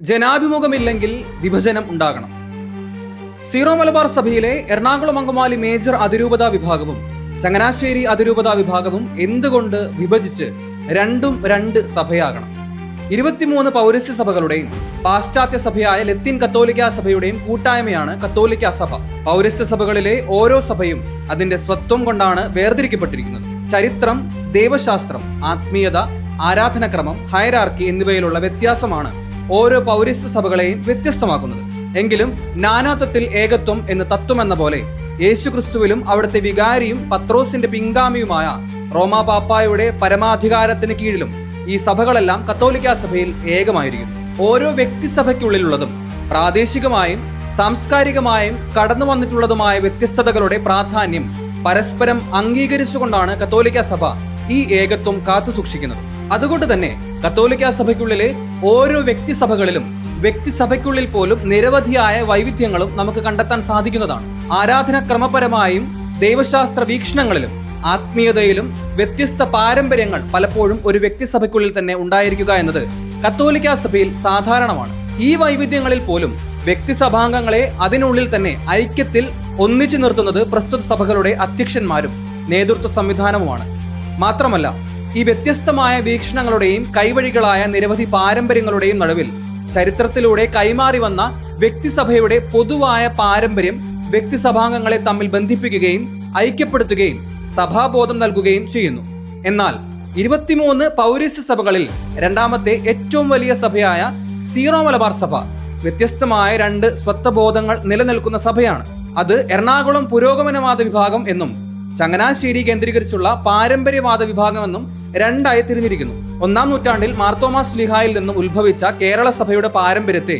ജനാഭിമുഖമില്ലെങ്കിൽ വിഭജനം ഉണ്ടാകണം. സീറോ മലബാർ സഭയിലെ എറണാകുളം അങ്കമാലി മേജർ അതിരൂപത വിഭാഗവും ചങ്ങനാശ്ശേരി അതിരൂപത വിഭാഗവും എന്തുകൊണ്ട് വിഭജിച്ച് രണ്ടും രണ്ട് സഭയാകണം? ഇരുപത്തിമൂന്ന് പൗരസ്യ സഭകളുടെയും പാശ്ചാത്യ സഭയായ ലത്തീൻ കത്തോലിക്ക സഭയുടെയും കൂട്ടായ്മയാണ് കത്തോലിക്ക സഭ. പൗരസ്യ സഭകളിലെ ഓരോ സഭയും അതിന്റെ സ്വത്വം കൊണ്ടാണ് വേർതിരിക്കപ്പെട്ടിരിക്കുന്നത്. ചരിത്രം ദൈവശാസ്ത്രം ആത്മീയത ആരാധനക്രമം ഹയരാർക്കി എന്നിവയിലുള്ള വ്യത്യാസമാണ് ഓരോ പൗരസ്ത്യ സഭകളെയും വ്യത്യസ്തമാക്കുന്നത്. എങ്കിലും നാനാത്വത്തിൽ ഏകത്വം എന്ന തത്വം എന്ന പോലെ യേശുക്രിസ്തുവിലും അവിടുത്തെ വികാരിയും പത്രോസിന്റെ പിൻഗാമിയുമായ റോമാ പാപ്പായുടെ പരമാധികാരത്തിന് കീഴിലും ഈ സഭകളെല്ലാം കത്തോലിക്ക സഭയിൽ ഏകമായിരിക്കും ഓരോ വ്യക്തി സഭയ്ക്കുള്ളിലുള്ളതും പ്രാദേശികമായും സാംസ്കാരികമായും കടന്നു വന്നിട്ടുള്ളതുമായ വ്യത്യസ്തതകളുടെ പ്രാധാന്യം പരസ്പരം അംഗീകരിച്ചുകൊണ്ടാണ് കത്തോലിക്ക സഭ ഈ ഏകത്വം കാത്തുസൂക്ഷിക്കുന്നത് അതുകൊണ്ട് തന്നെ കത്തോലിക്ക സഭയ്ക്കുള്ളിലെ ഓരോ വ്യക്തി സഭകളിലും വ്യക്തി സഭയ്ക്കുള്ളിൽ പോലും നിരവധിയായ വൈവിധ്യങ്ങളും നമുക്ക് കണ്ടെത്താൻ സാധിക്കുന്നതാണ്. ആരാധന ക്രമപരമായും ദൈവശാസ്ത്ര വീക്ഷണങ്ങളിലും ആത്മീയതയിലും വ്യത്യസ്ത പാരമ്പര്യങ്ങൾ പലപ്പോഴും ഒരു വ്യക്തിസഭയ്ക്കുള്ളിൽ തന്നെ ഉണ്ടായിരിക്കുക എന്നത് കത്തോലിക്ക സഭയിൽ സാധാരണമാണ്. ഈ വൈവിധ്യങ്ങളിൽ പോലും വ്യക്തിസഭാംഗങ്ങളെ അതിനുള്ളിൽ തന്നെ ഐക്യത്തിൽ ഒന്നിച്ചു നിർത്തുന്നത് പ്രസ്തുത സഭകളുടെ അധ്യക്ഷന്മാരും നേതൃത്വ സംവിധാനവുമാണ്. മാത്രമല്ല ഈ വ്യത്യസ്തമായ വീക്ഷണങ്ങളുടെയും കൈവഴികളായ നിരവധി പാരമ്പര്യങ്ങളുടെയും നടുവിൽ ചരിത്രത്തിലൂടെ കൈമാറി വന്ന വ്യക്തിസഭയുടെ പൊതുവായ പാരമ്പര്യം വ്യക്തിസഭാംഗങ്ങളെ തമ്മിൽ ബന്ധിപ്പിക്കുകയും ഐക്യപ്പെടുത്തുകയും സഭാബോധം നൽകുകയും ചെയ്യുന്നു. എന്നാൽ ഇരുപത്തിമൂന്ന് പൗരസ്യ സഭകളിൽ രണ്ടാമത്തെ ഏറ്റവും വലിയ സഭയായ സീറോ മലബാർ സഭ വ്യത്യസ്തമായ രണ്ട് സ്വത്വബോധങ്ങൾ നിലനിൽക്കുന്ന സഭയാണ്. അത് എറണാകുളം പുരോഗമനവാദ വിഭാഗം എന്നും ചങ്ങനാശ്ശേരി കേന്ദ്രീകരിച്ചുള്ള പാരമ്പര്യവാദ വിഭാഗമെന്നും രണ്ടായി തിരിഞ്ഞിരിക്കുന്നു. ഒന്നാം നൂറ്റാണ്ടിൽ മാർത്തോമാസ് ലിഹായിൽ നിന്നും ഉത്ഭവിച്ച കേരള സഭയുടെ പാരമ്പര്യത്തെ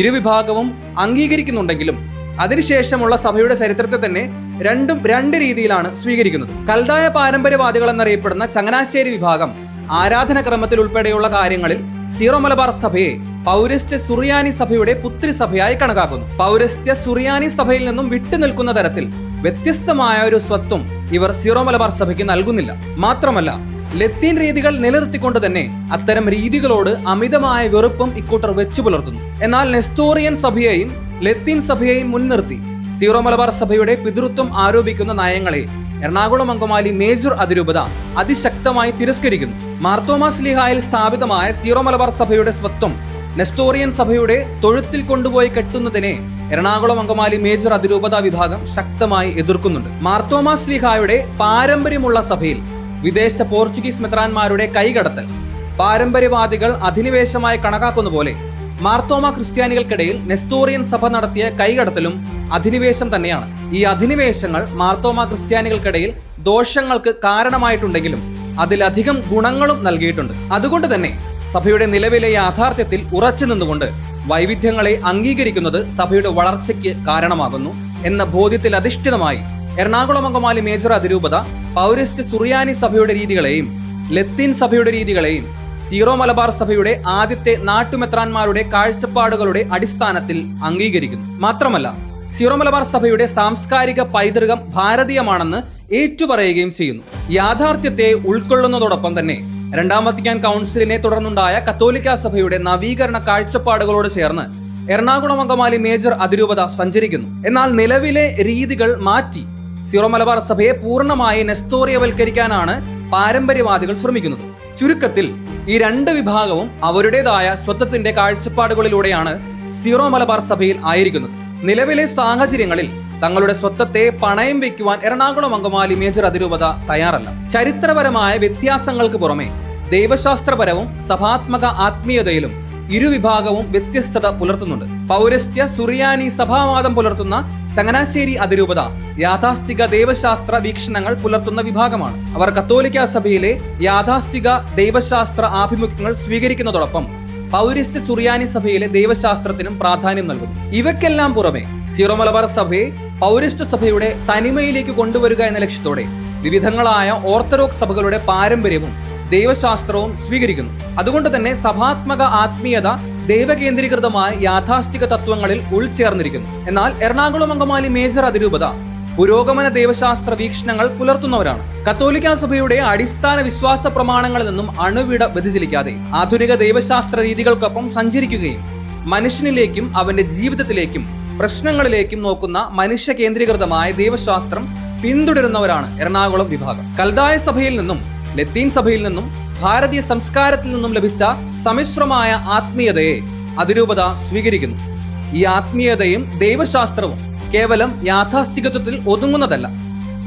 ഇരുവിഭാഗവും അംഗീകരിക്കുന്നുണ്ടെങ്കിലും അതിനുശേഷമുള്ള സഭയുടെ ചരിത്രത്തെ തന്നെ രണ്ടും രണ്ട് രീതിയിലാണ് സ്വീകരിക്കുന്നത്. കൽതായ പാരമ്പര്യവാദികൾ എന്നറിയപ്പെടുന്ന ചങ്ങനാശ്ശേരി വിഭാഗം ആരാധന ക്രമത്തിൽ ഉൾപ്പെടെയുള്ള കാര്യങ്ങളിൽ സീറോ മലബാർ സഭയെ പൗരസ്ത്യ സുറിയാനി സഭയുടെ പുത്രി സഭയായി കണക്കാക്കുന്നു. പൗരസ്ത്യ സുറിയാനി സഭയിൽ നിന്നും വിട്ടുനിൽക്കുന്ന തരത്തിൽ വ്യത്യസ്തമായ ഒരു സ്വത്വം ഇവർ സീറോ മലബാർ സഭയ്ക്ക് നൽകുന്നില്ല. മാത്രമല്ല ലത്തീൻ രീതികൾ നിലനിർത്തിക്കൊണ്ട് തന്നെ അത്തരം രീതികളോട് അമിതമായ വെറുപ്പും ഇക്കൂട്ടർ വെച്ചു പുലർത്തുന്നു. എന്നാൽ നെസ്തോറിയൻ സഭയെയും ലത്തീൻ സഭയെയും മുൻനിർത്തി സീറോ മലബാർ സഭയുടെ പിതൃത്വം ആരോപിക്കുന്ന നയങ്ങളെ എറണാകുളം അങ്കമാലി മേജർ അതിരൂപത അതിശക്തമായി തിരസ്കരിക്കുന്നു. മാർത്തോമാസ് ലിഹായിൽ സ്ഥാപിതമായ സീറോ മലബാർ സഭയുടെ സ്വത്വം നെസ്തോറിയൻ സഭയുടെ തൊഴുത്തിൽ കൊണ്ടുപോയി കെട്ടുന്നതിനെ എറണാകുളം അങ്കമാലി മേജർ അതിരൂപത വിഭാഗം ശക്തമായി എതിർക്കുന്നുണ്ട്. മാർത്തോമാ സ്ലിഹായുടെ പാരമ്പര്യമുള്ള സഭയിൽ വിദേശ പോർച്ചുഗീസ് മെത്രാന്മാരുടെ കൈകടത്തൽ പാരമ്പര്യവാദികൾ അധിനിവേശമായി കണക്കാക്കുന്ന പോലെ മാർത്തോമ ക്രിസ്ത്യാനികൾക്കിടയിൽ നെസ്തോറിയൻ സഭ നടത്തിയ കൈകടത്തലും അധിനിവേശം തന്നെയാണ്. ഈ അധിനിവേശങ്ങൾ മാർത്തോമ ക്രിസ്ത്യാനികൾക്കിടയിൽ ദോഷങ്ങൾക്ക് കാരണമായിട്ടുണ്ടെങ്കിലും അതിലധികം ഗുണങ്ങളും നൽകിയിട്ടുണ്ട്. അതുകൊണ്ട് തന്നെ സഭയുടെ നിലവിലെ യാഥാർത്ഥ്യത്തിൽ ഉറച്ചു നിന്നുകൊണ്ട് വൈവിധ്യങ്ങളെ അംഗീകരിക്കുന്നത് സഭയുടെ വളർച്ചയ്ക്ക് കാരണമാകുന്നു എന്ന ബോധ്യത്തിൽ അധിഷ്ഠിതമായി എറണാകുളം അങ്കമാലി മേജർ അതിരൂപത പൗരസ്ത്യ സുറിയാനി സഭയുടെ രീതികളെയും ലത്തീൻ സഭയുടെ രീതികളെയും സീറോ മലബാർ സഭയുടെ ആദ്യത്തെ നാട്ടുമെത്രാന്മാരുടെ കാഴ്ചപ്പാടുകളുടെ അടിസ്ഥാനത്തിൽ അംഗീകരിക്കുന്നു. മാത്രമല്ല സീറോ മലബാർ സഭയുടെ സാംസ്കാരിക പൈതൃകം ഭാരതീയമാണെന്ന് ഏറ്റുപറയുകയും ചെയ്യുന്നു. യാഥാർത്ഥ്യത്തെ ഉൾക്കൊള്ളുന്നതോടൊപ്പം തന്നെ രണ്ടാം വത്തിക്കാൻ കൗൺസിലിനെ തുടർന്നുണ്ടായ കത്തോലിക്ക സഭയുടെ നവീകരണ കാഴ്ചപ്പാടുകളോട് ചേർന്ന് എറണാകുളം അങ്കമാലി മേജർ അതിരൂപത സഞ്ചരിക്കുന്നു. എന്നാൽ നിലവിലെ രീതികൾ മാറ്റി. സിറോ മലബാർ സഭയെ പൂർണമായി നെസ്തോറിയവൽക്കരിക്കാനാണ് പാരമ്പര്യവാദികൾ ശ്രമിക്കുന്നത്. ചുരുക്കത്തിൽ ഈ രണ്ട് വിഭാഗവും അവരുടേതായ സ്വത്വത്തിന്റെ കാഴ്ചപ്പാടുകളിലൂടെയാണ് സിറോ മലബാർ സഭയിൽ ആയിരിക്കുന്നത്. നിലവിലെ സാഹചര്യങ്ങളിൽ തങ്ങളുടെ സ്വത്തത്തെ പണയം വെക്കുവാൻ എറണാകുളം അങ്കമാലി മേജർ അതിരൂപത തയ്യാറല്ല. ചരിത്രപരമായ വ്യത്യാസങ്ങൾക്ക് പുറമെ ദൈവശാസ്ത്രപരവും സഭാത്മക ആത്മീയതയിലും ഇരുവിഭാഗവും വ്യത്യസ്തത പുലർത്തുന്നുണ്ട്. പൗരസ്ത്യ സുറിയാനി സഭാവാദം പുലർത്തുന്ന ചങ്ങനാശ്ശേരി അതിരൂപത യാഥാസ്ഥിക ദൈവശാസ്ത്ര വീക്ഷണങ്ങൾ പുലർത്തുന്ന വിഭാഗമാണ്. അവർ കത്തോലിക്ക സഭയിലെ യാഥാസ്ഥിക ദൈവശാസ്ത്ര ആഭിമുഖ്യങ്ങൾ സ്വീകരിക്കുന്നതോടൊപ്പം പൗരസ്ത്യ സുറിയാനി സഭയിലെ ദൈവശാസ്ത്രത്തിനും പ്രാധാന്യം നൽകുന്നു. ഇവയ്ക്കെല്ലാം പുറമെ സീറോ മലബാർ സഭയെ പൗരസ്ത്യ സഭയുടെ തനിമയിലേക്ക് കൊണ്ടുവരിക എന്ന ലക്ഷ്യത്തോടെ വിവിധങ്ങളായ ഓർത്തഡോക്സ് സഭകളുടെ പാരമ്പര്യവും ദൈവശാസ്ത്രവും സ്വീകരിക്കുന്നു. അതുകൊണ്ട് തന്നെ സഭാത്മക ആത്മീയത ദൈവകേന്ദ്രീകൃതമായ യാഥാസ്ഥിക തത്വങ്ങളിൽ ഉൾച്ചേർന്നിരിക്കുന്നു. എന്നാൽ എറണാകുളം അങ്കമാലി മേജർ അതിരൂപത പുരോഗമന ദൈവശാസ്ത്ര വീക്ഷണങ്ങൾ പുലർത്തുന്നവരാണ്. കത്തോലിക്ക സഭയുടെ അടിസ്ഥാന വിശ്വാസ പ്രമാണങ്ങളിൽ നിന്നും അണുവിട വ്യതിചലിക്കാതെ ആധുനിക ദൈവശാസ്ത്ര രീതികൾക്കൊപ്പം സഞ്ചരിക്കുകയും മനുഷ്യനിലേക്കും അവന്റെ ജീവിതത്തിലേക്കും പ്രശ്നങ്ങളിലേക്കും നോക്കുന്ന മനുഷ്യ കേന്ദ്രീകൃതമായ ദൈവശാസ്ത്രം പിന്തുടരുന്നവരാണ് എറണാകുളം വിഭാഗം. കൽദായ സഭയിൽ നിന്നും ലത്തീൻ സഭയിൽ നിന്നും ഭാരതീയ സംസ്കാരത്തിൽ നിന്നും ലഭിച്ച സമിശ്രമായ ആത്മീയതയെ അതിരൂപത സ്വീകരിക്കുന്നു. ഈ ആത്മീയതയും ദൈവശാസ്ത്രവും കേവലം യാഥാസ്ഥികത്വത്തിൽ ഒതുങ്ങുന്നതല്ല.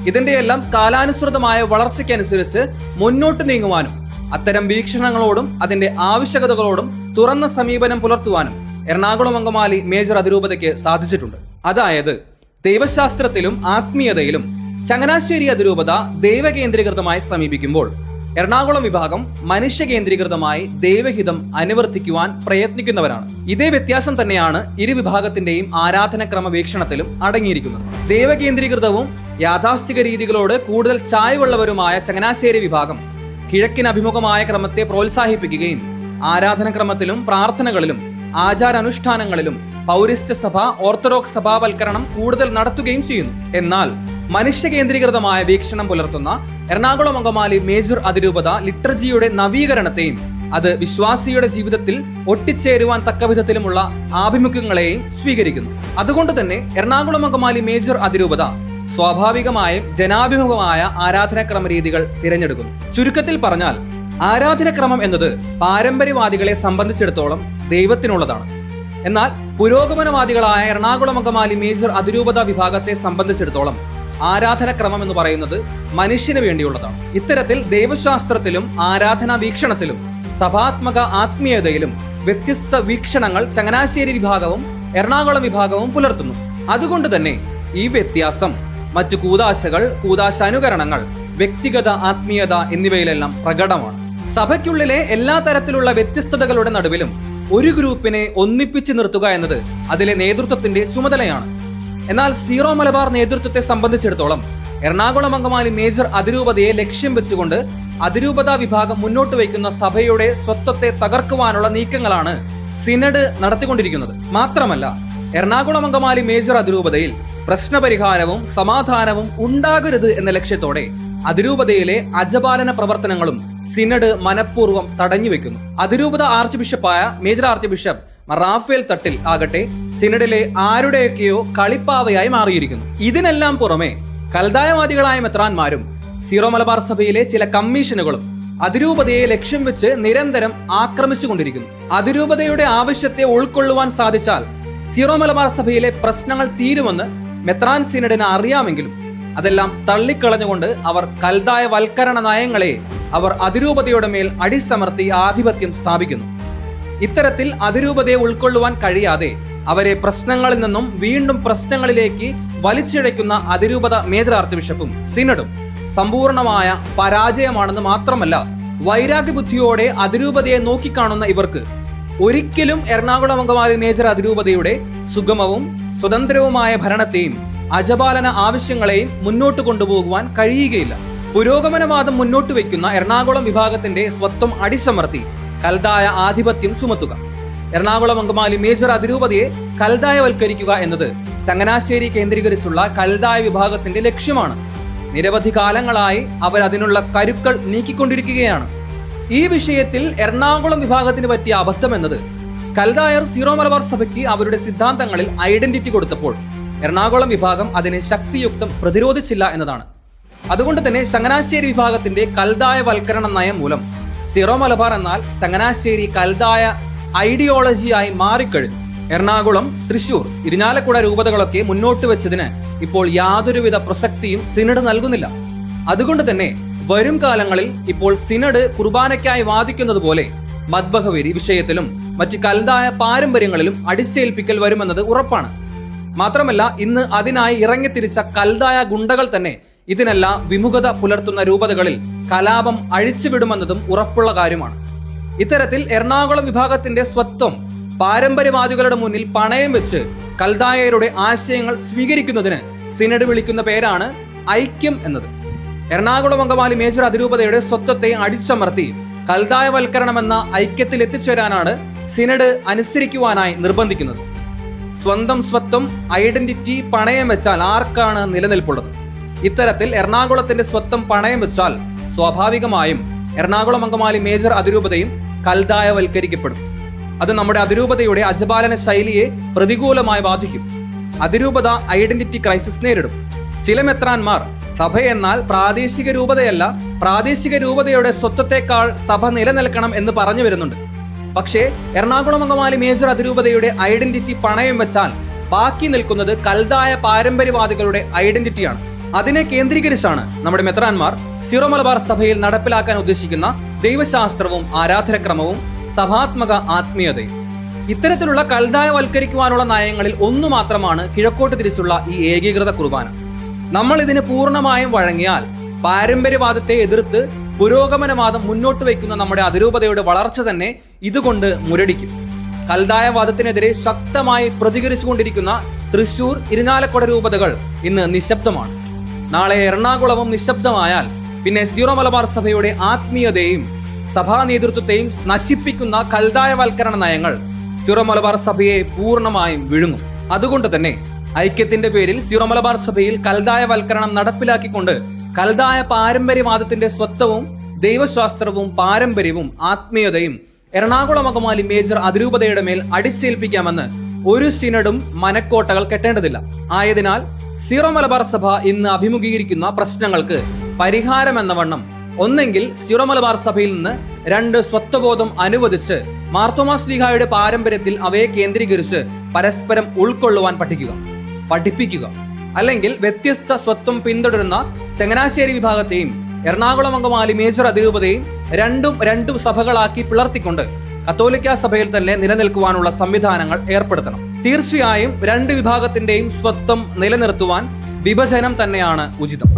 ഇതിന്റെയെല്ലാം കാലാനുസൃതമായ വളർച്ചയ്ക്കനുസരിച്ച് മുന്നോട്ട് നീങ്ങുവാനും അത്തരം വീക്ഷണങ്ങളോടും അതിന്റെ ആവശ്യകതകളോടും തുറന്ന സമീപനം പുലർത്തുവാനും എറണാകുളം അങ്കമാലി മേജർ അതിരൂപതയ്ക്ക് സാധിച്ചിട്ടുണ്ട്. അതായത് ദൈവശാസ്ത്രത്തിലും ആത്മീയതയിലും ചങ്ങനാശ്ശേരി അതിരൂപത ദൈവകേന്ദ്രീകൃതമായി സമീപിക്കുമ്പോൾ എറണാകുളം വിഭാഗം മനുഷ്യ കേന്ദ്രീകൃതമായി ദൈവഹിതം അനുവർത്തിക്കുവാൻ പ്രയത്നിക്കുന്നവരാണ്. ഇതേ വ്യത്യാസം തന്നെയാണ് ഇരു വിഭാഗത്തിന്റെയും ആരാധനക്രമ വീക്ഷണത്തിലും അടങ്ങിയിരിക്കുന്നത്. ദൈവകേന്ദ്രീകൃതവും യാഥാസ്ഥിക രീതികളോട് കൂടുതൽ ചായ്വുള്ളവരുമായ ചങ്ങനാശ്ശേരി വിഭാഗം കിഴക്കിന് അഭിമുഖമായ ക്രമത്തെ പ്രോത്സാഹിപ്പിക്കുകയും ആരാധനക്രമത്തിലും പ്രാർത്ഥനകളിലും ആചാരാനുഷ്ഠാനങ്ങളിലും പൗരസ്ത്യ സഭ ഓർത്തഡോക്സ് സഭാവൽക്കരണം കൂടുതൽ നടത്തുകയും ചെയ്യുന്നു. എന്നാൽ മനുഷ്യ കേന്ദ്രീകൃതമായ വീക്ഷണം പുലർത്തുന്ന എറണാകുളം അങ്കമാലി മേജർ അതിരൂപത ലിറ്റർജിയുടെ നവീകരണത്തെയും അത് വിശ്വാസിയുടെ ജീവിതത്തിൽ ഒട്ടിച്ചേരുവാൻ തക്കവിധത്തിലുമുള്ള ആഭിമുഖ്യങ്ങളെയും സ്വീകരിക്കുന്നു. അതുകൊണ്ട് തന്നെ എറണാകുളം അങ്കമാലി മേജർ അതിരൂപത സ്വാഭാവികമായും ജനാഭിമുഖമായ ആരാധനാക്രമ രീതികൾ തിരഞ്ഞെടുക്കുന്നു. ചുരുക്കത്തിൽ പറഞ്ഞാൽ ആരാധനക്രമം എന്നത് പാരമ്പര്യവാദികളെ സംബന്ധിച്ചിടത്തോളം ദൈവത്തിനുള്ളതാണ്. എന്നാൽ പുരോഗമനവാദികളായ എറണാകുളം അങ്കമാലി മേജർ അതിരൂപത വിഭാഗത്തെ സംബന്ധിച്ചിടത്തോളം ആരാധനക്രമം എന്ന് പറയുന്നത് മനുഷ്യന് വേണ്ടിയുള്ളതാണ്. ഇത്തരത്തിൽ ദൈവശാസ്ത്രത്തിലും ആരാധനാ വീക്ഷണത്തിലും സഭാത്മക ആത്മീയതയിലും വ്യത്യസ്ത വീക്ഷണങ്ങൾ ചങ്ങനാശ്ശേരി വിഭാഗവും എറണാകുളം വിഭാഗവും പുലർത്തുന്നു. അതുകൊണ്ട് തന്നെ ഈ വ്യത്യാസം മറ്റു കൂതാശകൾ കൂതാശാനുകരണങ്ങൾ വ്യക്തിഗത ആത്മീയത എന്നിവയിലെല്ലാം പ്രകടമാണ്. സഭയ്ക്കുള്ളിലെ എല്ലാ തരത്തിലുള്ള വ്യത്യസ്തതകളുടെ നടുവിലും ഒരു ഗ്രൂപ്പിനെ ഒന്നിപ്പിച്ചു നിർത്തുക എന്നത് അതിലെ നേതൃത്വത്തിന്റെ ചുമതലയാണ്. എന്നാൽ സീറോ മലബാർ നേതൃത്വത്തെ സംബന്ധിച്ചിടത്തോളം എറണാകുളം അങ്കമാലി മേജർ അതിരൂപതയെ ലക്ഷ്യം വെച്ചുകൊണ്ട് അതിരൂപത വിഭാഗം മുന്നോട്ട് വയ്ക്കുന്ന സഭയുടെ സ്വത്വത്തെ തകർക്കുവാനുള്ള നീക്കങ്ങളാണ് സിനഡ് നടത്തിക്കൊണ്ടിരിക്കുന്നത്. മാത്രമല്ല എറണാകുളം അങ്കമാലി മേജർ അതിരൂപതയിൽ പ്രശ്നപരിഹാരവും സമാധാനവും ഉണ്ടാകരുത് എന്ന ലക്ഷ്യത്തോടെ അതിരൂപതയിലെ അജപാലന പ്രവർത്തനങ്ങളും സിനഡ് മനഃപൂർവം തടഞ്ഞുവെക്കുന്നു അതിരൂപത ആർച്ച് ബിഷപ്പായ major archbishop Raphael Thattil ആകട്ടെ സിനഡിലെ ആരുടെയൊക്കെയോ കളിപ്പാവയായി മാറിയിരിക്കുന്നു. ഇതിനെല്ലാം പുറമെ കൽതായവാദികളായ മെത്രാന്മാരും സീറോ മലബാർ സഭയിലെ ചില കമ്മീഷനുകളും അതിരൂപതയെ ലക്ഷ്യം വെച്ച് നിരന്തരം ആക്രമിച്ചുകൊണ്ടിരിക്കുന്നു. അതിരൂപതയുടെ ആവശ്യത്തെ ഉൾക്കൊള്ളുവാൻ സാധിച്ചാൽ സീറോ മലബാർ സഭയിലെ പ്രശ്നങ്ങൾ തീരുമെന്ന് മെത്രാൻ സിനഡിന് അറിയാമെങ്കിലും അതെല്ലാം തള്ളിക്കളഞ്ഞുകൊണ്ട് അവർ കൽതായ വൽക്കരണ നയങ്ങളെ അവർ അതിരൂപതയുടെ മേൽ അടിച്ചമർത്തി ആധിപത്യം സ്ഥാപിക്കുന്നു. ഇത്തരത്തിൽ അതിരൂപതയെ ഉൾക്കൊള്ളുവാൻ കഴിയാതെ അവരെ പ്രശ്നങ്ങളിൽ നിന്നും വീണ്ടും പ്രശ്നങ്ങളിലേക്ക് വലിച്ചിഴയ്ക്കുന്ന അതിരൂപത മേജർ ബിഷപ്പും സിനഡും സമ്പൂർണമായ പരാജയമാണെന്ന് മാത്രമല്ല വൈരാഗ്യ ബുദ്ധിയോടെ അതിരൂപതയെ നോക്കിക്കാണുന്ന ഇവർക്ക് ഒരിക്കലും എറണാകുളം അങ്കമാലി മേജർ അതിരൂപതയുടെ സുഗമവും സ്വതന്ത്രവുമായ ഭരണത്തെയും അജപാലന ആവശ്യങ്ങളെയും മുന്നോട്ട് കൊണ്ടുപോകുവാൻ കഴിയുകയില്ല. പുരോഗമനവാദം മുന്നോട്ട് വയ്ക്കുന്ന എറണാകുളം വിഭാഗത്തിന്റെ സ്വത്വം അടിച്ചമർത്തി കൽതായ ആധിപത്യം ചുമത്തുക. എറണാകുളം അങ്കമാലി മേജർ അതിരൂപതയെ കൽതായവൽക്കരിക്കുക എന്നത് ചങ്ങനാശ്ശേരി കേന്ദ്രീകരിച്ചുള്ള കൽതായ വിഭാഗത്തിന്റെ ലക്ഷ്യമാണ്. നിരവധി കാലങ്ങളായി അവർ അതിനുള്ള കരുക്കൾ നീക്കിക്കൊണ്ടിരിക്കുകയാണ്. ഈ വിഷയത്തിൽ എറണാകുളം വിഭാഗത്തിന് പറ്റിയ അബദ്ധം എന്നത് കൽതായർ സീറോ മലബാർ സഭയ്ക്ക് അവരുടെ സിദ്ധാന്തങ്ങളിൽ ഐഡന്റിറ്റി കൊടുത്തപ്പോൾ എറണാകുളം വിഭാഗം അതിനെ ശക്തിയുക്തം പ്രതിരോധിച്ചില്ല എന്നതാണ്. അതുകൊണ്ട് തന്നെ ചങ്ങനാശ്ശേരി വിഭാഗത്തിന്റെ കൽതായ വൽക്കരണ നയം മൂലം സിറോ മലബാർ എന്നാൽ ചങ്ങനാശ്ശേരി കൽതായ ഐഡിയോളജിയായി മാറിക്കഴിഞ്ഞു. എറണാകുളം തൃശൂർ ഇരിഞ്ഞാലക്കുട രൂപതകളൊക്കെ മുന്നോട്ട് വെച്ചതിന് ഇപ്പോൾ യാതൊരുവിധ പ്രസക്തിയും സിനഡ് നൽകുന്നില്ല. അതുകൊണ്ട് തന്നെ വരും കാലങ്ങളിൽ ഇപ്പോൾ സിനഡ് കുർബാനയ്ക്കായി വാദിക്കുന്നത് പോലെ മദ്ബഹവരി വിഷയത്തിലും മറ്റ് കൽതായ പാരമ്പര്യങ്ങളിലും അടിച്ചേൽപ്പിക്കൽ വരുമെന്നത് ഉറപ്പാണ്. മാത്രമല്ല ഇന്ന് അതിനായി ഇറങ്ങിത്തിരിച്ച കൽതായ ഗുണ്ടകൾ തന്നെ ഇതിനെല്ലാം വിമുഖത പുലർത്തുന്ന രൂപതകളിൽ കലാപം അഴിച്ചുവിടുമെന്നതും ഉറപ്പുള്ള കാര്യമാണ്. ഇത്തരത്തിൽ എറണാകുളം വിഭാഗത്തിന്റെ സ്വത്വം പാരമ്പര്യവാദികളുടെ മുന്നിൽ പണയം വെച്ച് കൽദായരുടെ ആശയങ്ങൾ സ്വീകരിക്കുന്നതിന് സിനഡ് വിളിക്കുന്ന പേരാണ് ഐക്യം എന്നത്. എറണാകുളം അങ്കമാലി മേജർ അതിരൂപതയുടെ സ്വത്വത്തെ അടിച്ചമർത്തി കൽദായവൽക്കരണമെന്ന ഐക്യത്തിൽ എത്തിച്ചേരാനാണ് സിനഡ് അനുസരിക്കുവാനായി നിർബന്ധിക്കുന്നത്. സ്വന്തം സ്വത്വം ഐഡന്റിറ്റി പണയം വെച്ചാൽ ആർക്കാണ് നിലനിൽപ്പുള്ളത്? ഇത്തരത്തിൽ എറണാകുളത്തിന്റെ സ്വത്വം പണയം വെച്ചാൽ സ്വാഭാവികമായും എറണാകുളം അങ്കമാലി മേജർ അതിരൂപതയും കൽദായവൽക്കരിക്കപ്പെടും അത് നമ്മുടെ അതിരൂപതയുടെ അജപാലന ശൈലിയെ പ്രതികൂലമായി ബാധിക്കും. അതിരൂപത ഐഡന്റിറ്റി ക്രൈസിസ് നേരിടും. ചില മെത്രാന്മാർ സഭ എന്നാൽ പ്രാദേശിക രൂപതയല്ല പ്രാദേശിക രൂപതയുടെ സ്വത്വത്തെക്കാൾ സഭ നിലനിൽക്കണം എന്ന് പറഞ്ഞു വരുന്നുണ്ട്. പക്ഷേ എറണാകുളം അങ്കമാലി മേജർ അതിരൂപതയുടെ ഐഡന്റിറ്റി പണയം വെച്ചാൽ ബാക്കി നിൽക്കുന്നത് കൽതായ പാരമ്പര്യവാദികളുടെ ഐഡന്റിറ്റിയാണ്. അതിനെ കേന്ദ്രീകരിച്ചാണ് നമ്മുടെ മെത്രാന്മാർ സിറോ മലബാർ സഭയിൽ നടപ്പിലാക്കാൻ ഉദ്ദേശിക്കുന്ന ദൈവശാസ്ത്രവും ആരാധനക്രമവും സഭാത്മക ആത്മീയതയും. ഇത്തരത്തിലുള്ള കൽതായവൽക്കരിക്കുവാനുള്ള നയങ്ങളിൽ ഒന്നു മാത്രമാണ് കിഴക്കോട്ട് തിരിച്ചുള്ള ഈ ഏകീകൃത കുർബാന. നമ്മൾ ഇതിന് പൂർണമായും വഴങ്ങിയാൽ പാരമ്പര്യവാദത്തെ എതിർത്ത് പുരോഗമനവാദം മുന്നോട്ട് വയ്ക്കുന്ന നമ്മുടെ അതിരൂപതയുടെ വളർച്ച തന്നെ ഇതുകൊണ്ട് മുരടിക്കും. കൽതായവാദത്തിനെതിരെ ശക്തമായി പ്രതികരിച്ചുകൊണ്ടിരിക്കുന്ന തൃശൂർ ഇരിനാലക്കുട രൂപതകൾ ഇന്ന് നിശബ്ദമാണ്. നാളെ എറണാകുളവും നിശബ്ദമായാൽ പിന്നെ സീറോ മലബാർ സഭയുടെ ആത്മീയതയും സഭാ നേതൃത്വത്തെയും നശിപ്പിക്കുന്ന കൽതായവൽക്കരണ നയങ്ങൾ സീറോ മലബാർ സഭയെ പൂർണമായും വിഴുങ്ങും. അതുകൊണ്ട് തന്നെ ഐക്യത്തിന്റെ പേരിൽ സീറോ മലബാർ സഭയിൽ കൽതായവൽക്കരണം നടപ്പിലാക്കിക്കൊണ്ട് കൽതായ പാരമ്പര്യവാദത്തിന്റെ സ്വത്വവും ദൈവശാസ്ത്രവും പാരമ്പര്യവും ആത്മീയതയും എറണാകുളം അകമാലി മേജർ അതിരൂപതയുടെ മേൽ അടിച്ചേൽപ്പിക്കാമെന്ന് ഒരു സിനഡും മനക്കോട്ടകൾ കെട്ടേണ്ടതില്ല. ആയതിനാൽ സീറോ മലബാർ സഭ ഇന്ന് അഭിമുഖീകരിക്കുന്ന പ്രശ്നങ്ങൾക്ക് പരിഹാരം എന്ന വണ്ണം ഒന്നെങ്കിൽ സീറോ മലബാർ സഭയിൽ നിന്ന് രണ്ട് സ്വത്വബോധം അനുവദിച്ച് മാർത്തോമാ ലീഗായുടെ പാരമ്പര്യത്തിൽ അവയെ കേന്ദ്രീകരിച്ച് പരസ്പരം ഉൾക്കൊള്ളുവാൻ പഠിക്കുക പഠിപ്പിക്കുക. അല്ലെങ്കിൽ വ്യത്യസ്ത സ്വത്വം പിന്തുടരുന്ന ചങ്ങനാശ്ശേരി വിഭാഗത്തെയും എറണാകുളം അങ്കമാലി മേജർ അതിരൂപതയും രണ്ടും രണ്ടും സഭകളാക്കി പിളർത്തിക്കൊണ്ട് കത്തോലിക്ക സഭയിൽ തന്നെ നിലനിൽക്കുവാനുള്ള സംവിധാനങ്ങൾ ഏർപ്പെടുത്തണം. തീർച്ചയായും രണ്ട് വിഭാഗത്തിന്റെയും സ്വത്വം നിലനിർത്തുവാൻ വിഭജനം തന്നെയാണ് ഉചിതം.